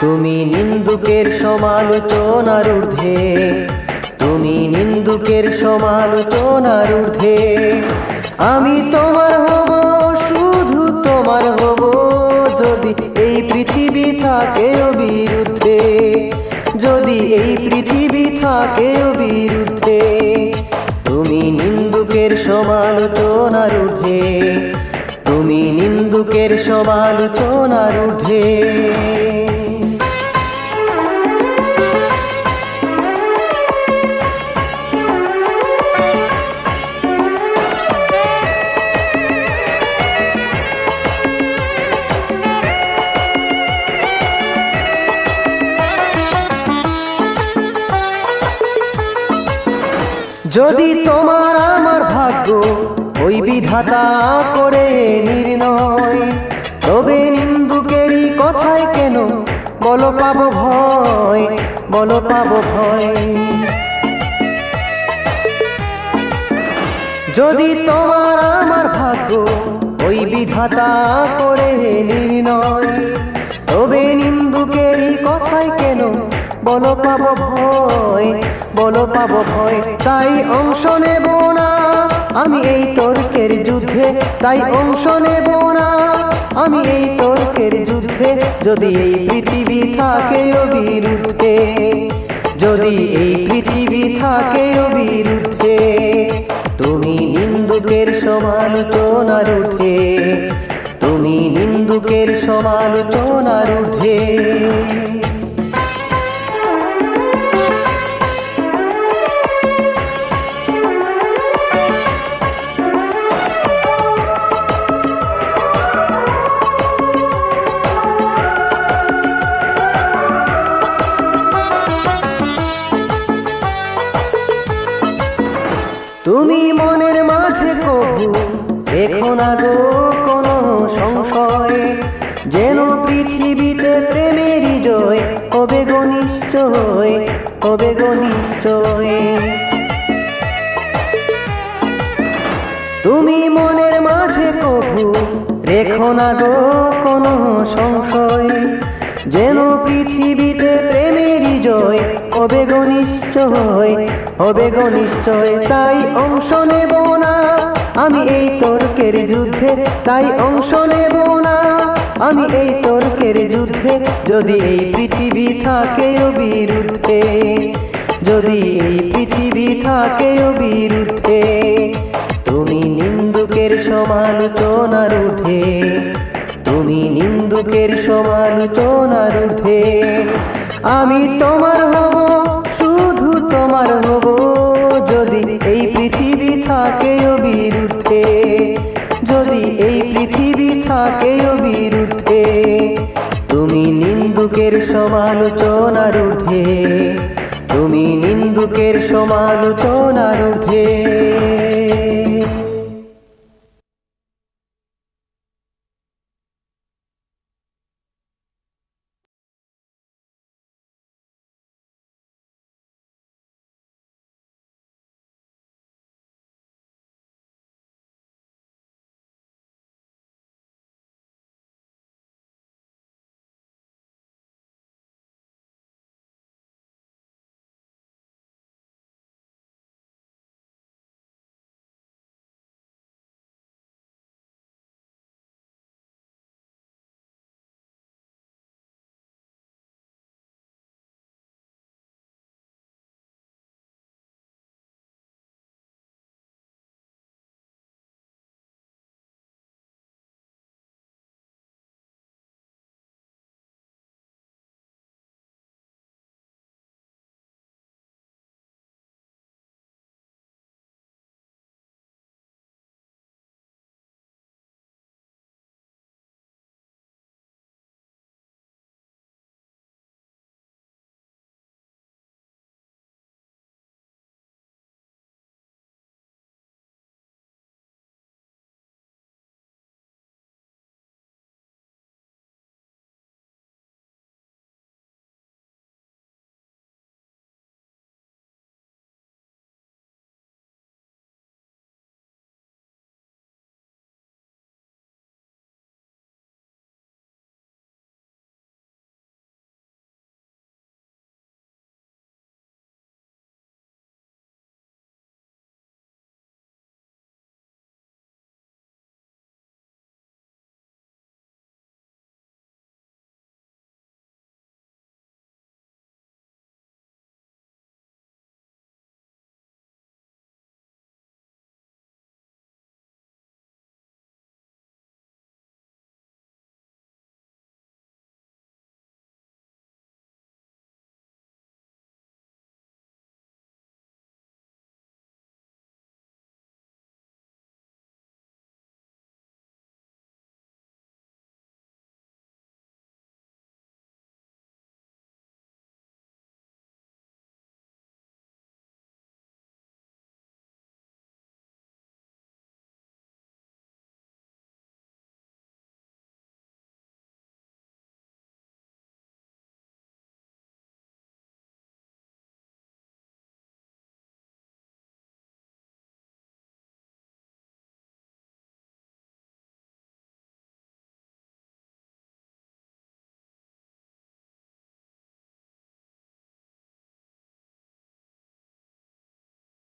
তুমি নিন্দুকের সমালোচনার ঊর্ধ্বে তুমি নিন্দুকের সমালোচনার ঊর্ধ্বে। আমি তোমার হব, শুধু তোমার হব, যদি এই পৃথিবী থাকে বিরুদ্ধে যদি এই পৃথিবী থাকে বিরুদ্ধে তুমি নিন্দুকের সমালোচনার ঊর্ধ্বে। তুমি নিন্দুকের সমালোচনার ঊর্ধ্বে। যদি তোমার আমার ভাগ্য ওই বিধাতা করে নির্ণয়, তবে নিন্দুকেরই কথায় কেন বলো পাবো ভয়, বলো পাবো ভয়? যদি তোমার আমার ভাগ্য ওই বিধাতা করে নির্ণয় বলো পাবো ভয়, বলো পাবো ভয়, তাই অংশ নেব না। আমি এই তর্কের যুদ্ধে, তাই অংশ নেব না। আমি এই তর্কের যুদ্ধে, যদি এই পৃথিবী থাকে বিরুদ্ধে যদি এই পৃথিবী থাকে বিরুদ্ধে তুমি নিন্দুকের সমালোচনার উঠে, তুমি নিন্দুকের সমালোচনার উঠে। মাঝে কবু, দেখো না গো কোনো সংশয়। যেন পৃথিবীতে প্রেমেরই জয় ঘনিষ্ঠ হয়ে হবে ঘনিষ্ঠ হয়ে তুমি মনের মাঝে কবু, রেখো না গো কোনো সংশয়। যেন পৃথিবীতে প্রেমেরই জয় হবে ঘনিষ্ঠ হয়ে হবে ঘনিষ্ঠ হয়ে তাই অংশ নেব না। আমি এই তর্কের যুদ্ধে, তাই অংশ নেব না। আমি এই তর্কের যুদ্ধে, যদি এই পৃথিবী থাকে বিরুদ্ধে, যদি এই পৃথিবী থাকে বিরুদ্ধে, তুমি নিন্দুকের সমালোচনার উঠে তুমি নিন্দুকের সমালোচনার উঠে আমি তোমার হব, শুধু তোমার হব। যদি এই পৃথিবী থাকে বিরুদ্ধে যদি এই পৃথিবী থাকে বিরুদ্ধে তুমি নিন্দুকের সমালোচনার উঠে তুমি নিন্দুকের সমালোচনার উঠে